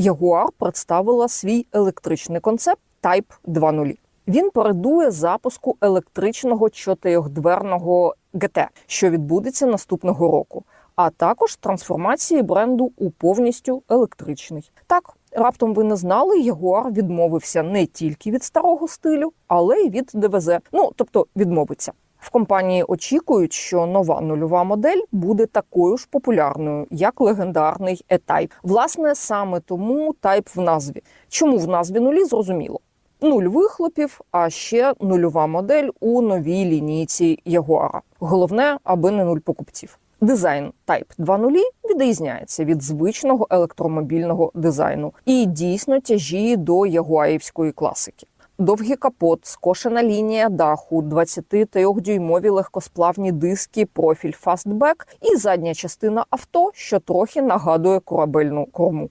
Jaguar представила свій електричний концепт Type 2.0. Він передує запуску електричного чотирьохдверного ГТ, що відбудеться наступного року, а також трансформації бренду у повністю електричний. Так, раптом ви не знали, Ягуар відмовився не тільки від старого стилю, але й від ДВЗ. Ну тобто відмовиться. В компанії очікують, що нова нульова модель буде такою ж популярною, як легендарний E-Type. Власне, саме тому Type в назві. Чому в назві нулі зрозуміло? Нуль вихлопів, а ще нульова модель у новій лінійці Ягуара. Головне, аби не нуль покупців. Дизайн Type 2.0 відрізняється від звичного електромобільного дизайну і дійсно тяжіє до ягуаївської класики. Довгий капот, скошена лінія даху, 23-дюймові легкосплавні диски, профіль фастбек і задня частина авто, що трохи нагадує корабельну корму.